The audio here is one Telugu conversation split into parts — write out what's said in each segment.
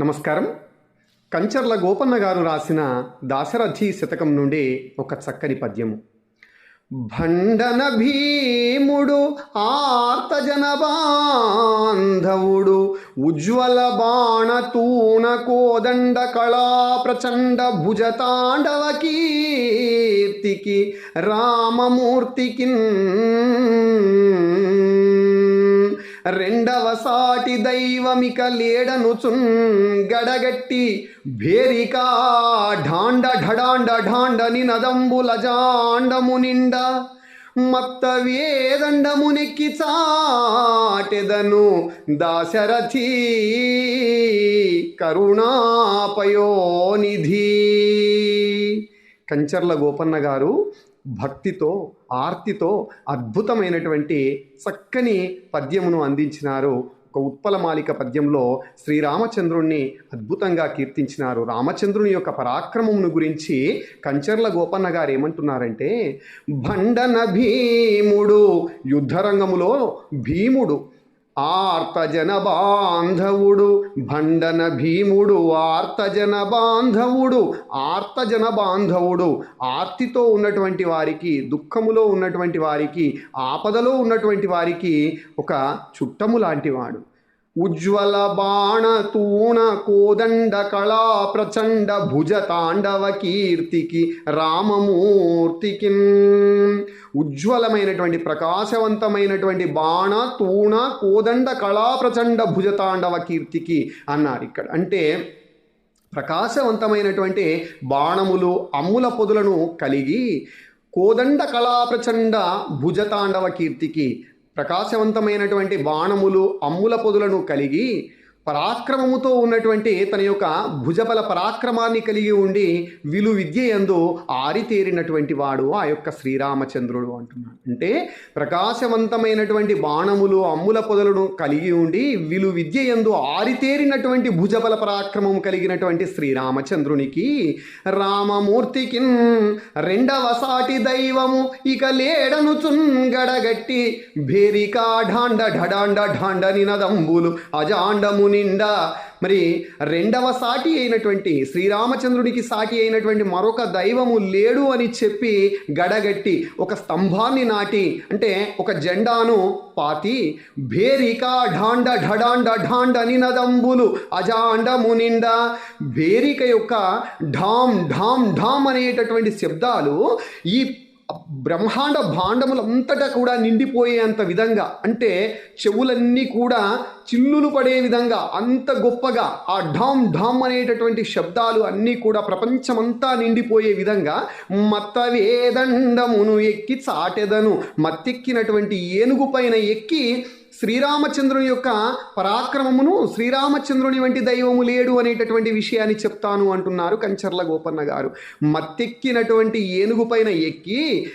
నమస్కారం. కంచర్ల గోపన్న గారు రాసిన దాశరథి శతకం నుండి ఒక చక్కని పద్యము. భండన భీముడు ఆర్తజన బాంధవుడు ఉజ్వల బాణ తూణ కోదండ కళా ప్రచండ భుజ తాండవ కీర్తికి రామమూర్తికి రెండు సాటి దైవమిక లేడనుచున్ గడగట్టి భేరికా ఢాండ ఢడాండ ఢాండని నదంబుల జాండము నిండ మత్త వేదండమునెక్కి చాటెదను దాశరథి కరుణాపయోనిధి. కంచర్ల గోపన్న గారు భక్తితో ఆర్తితో అద్భుతమైనటువంటి చక్కని పద్యమును అందించినారు. ఒక ఉత్పలమాలిక పద్యంలో శ్రీరామచంద్రుణ్ణి అద్భుతంగా కీర్తించినారు. రామచంద్రుని యొక్క పరాక్రమమును గురించి కంచర్ల గోపన్న గారు ఏమంటున్నారంటే భండన భీముడు యుద్ధరంగములో భీముడు ఆర్తజన బాంధవుడు భండన భీముడు ఆర్తజన బాంధవుడు ఆర్తజన బాంధవుడు ఆర్తితో ఉన్నటువంటి వారికి దుఃఖములో ఉన్నటువంటి వారికి ఆపదలో ఉన్నటువంటి వారికి ఒక చుట్టము లాంటివాడు. ఉజ్వల బాణ తూణ కోదండ కళా ప్రచండ భుజ తాండవ కీర్తికి రామమూర్తికిన్. ఉజ్వలమైనటువంటి ప్రకాశవంతమైనటువంటి బాణ తూణ కోదండ కళా ప్రచండ కీర్తికి అన్నారు ఇక్కడ. అంటే ప్రకాశవంతమైనటువంటి బాణములు అమ్ముల పొదులను కలిగి కోదండ కళా ప్రచండ భుజతాండవ కీర్తికి ప్రకాశవంతమైనటువంటి బాణములు అమ్ముల పొదులను కలిగి పరాక్రమముతో ఉన్నటువంటి తన యొక్క భుజబల పరాక్రమాన్ని కలిగి ఉండి విలు విద్య ఎందు ఆరితేరినటువంటి వాడు ఆ యొక్క శ్రీరామచంద్రుడు అంటున్నాడు. అంటే ప్రకాశవంతమైనటువంటి బాణములు అమ్ముల పొదలను కలిగి ఉండి విలు విద్య ఎందు ఆరితేరినటువంటి భుజబల పరాక్రమం కలిగినటువంటి శ్రీరామచంద్రునికి రామమూర్తికి రెండవ సాటి దైవము ఇక లేడను చుంగడగట్టి భేరికా ఢాండ ఢడాండ ఢాండ నినదంబులు అజాండము నిండా. మరి రెండవ సాటి అయినటువంటి శ్రీరామచంద్రుడికి సాటి అయినటువంటి మరొక దైవము లేడు అని చెప్పి గడగట్టి ఒక స్తంభాన్ని నాటి అంటే ఒక జెండాను పాతి భేరిక ఢాండ ఢడాండ ఢాండ నినదంబులు అజాండము నిండా భేరిక యొక్క ఢామ్ ఢామ్ ఢామ్ అనేటటువంటి శబ్దాలు ఈ బ్రహ్మాండ భాండములంతటా కూడా నిండిపోయేంత విధంగా అంటే చెవులన్నీ కూడా చిల్లులు పడే విధంగా అంత గొప్పగా ఆ ఢామ్ ఢామ్ అనేటటువంటి శబ్దాలు అన్నీ కూడా ప్రపంచమంతా నిండిపోయే విధంగా మత్త వేదండమును ఎక్కి చాటెదను. మత్తెక్కినటువంటి ఏనుగు పైన ఎక్కి శ్రీరామచంద్రుని యొక్క పరాక్రమమును శ్రీరామచంద్రుని వంటి దైవము లేడు అనేటటువంటి విషయాన్ని చెప్తాను అంటున్నారు కంచర్ల గోపన్న గారు. మత్తెక్కినటువంటి ఏనుగు పైన ఎక్కి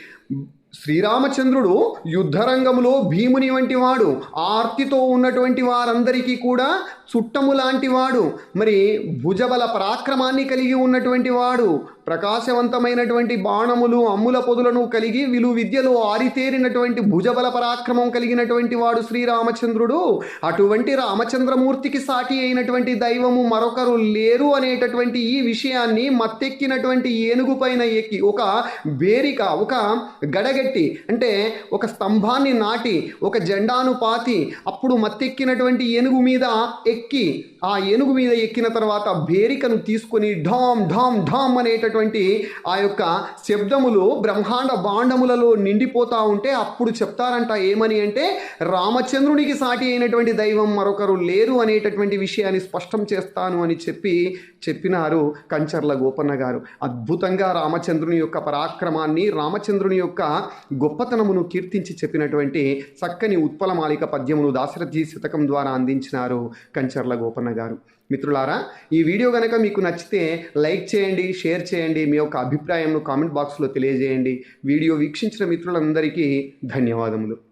శ్రీరామచంద్రుడు యుద్ధరంగంలో భీముని వంటి వాడు ఆర్తితో ఉన్నటువంటి వారందరికీ కూడా చుట్టము లాంటి వాడు మరి భుజబల పరాక్రమాన్ని కలిగి ఉన్నటువంటి వాడు ప్రకాశవంతమైనటువంటి బాణములు అమ్ముల పొదులను కలిగి విలు విద్యలో ఆరితేరినటువంటి భుజబల పరాక్రమం కలిగినటువంటి వాడు శ్రీరామచంద్రుడు అటువంటి రామచంద్రమూర్తికి సాటి అయినటువంటి దైవము మరొకరు లేరు అనేటటువంటి ఈ విషయాన్ని మత్తెక్కినటువంటి ఏనుగు పైన ఎక్కి ఒక బేరిక ఒక గడగట్టి అంటే ఒక స్తంభాన్ని నాటి ఒక జెండాను పాతి అప్పుడు మత్తెక్కినటువంటి ఏనుగు మీద ఎక్కి ఆ ఏనుగు మీద ఎక్కిన తర్వాత బేరికను తీసుకొని ఢామ్ ఢామ్ ఢామ్ అనేటటువంటి ఆ యొక్క శబ్దములు బ్రహ్మాండ బాండములలో నిండిపోతా ఉంటే అప్పుడు చెప్తారంట ఏమని అంటే రామచంద్రునికి సాటి అయినటువంటి దైవం మరొకరు లేరు అనేటటువంటి విషయాన్ని స్పష్టం చేస్తాను అని చెప్పి చెప్పినారు కంచర్ల గోపన్న గారు. అద్భుతంగా రామచంద్రుని యొక్క పరాక్రమాన్ని రామచంద్రుని యొక్క గొప్పతనమును కీర్తించి చెప్పినటువంటి చక్కని ఉత్పలమాలిక పద్యమును దాశరథి శతకం ద్వారా అందించినారు కంచర్ల గోపన్న గారు. మిత్రులారా ఈ వీడియో కనుక మీకు నచ్చితే లైక్ చేయండి షేర్ చేయండి మీ యొక్క అభిప్రాయంను కామెంట్ బాక్స్లో తెలియజేయండి. వీడియో వీక్షించిన మిత్రులందరికీ ధన్యవాదములు.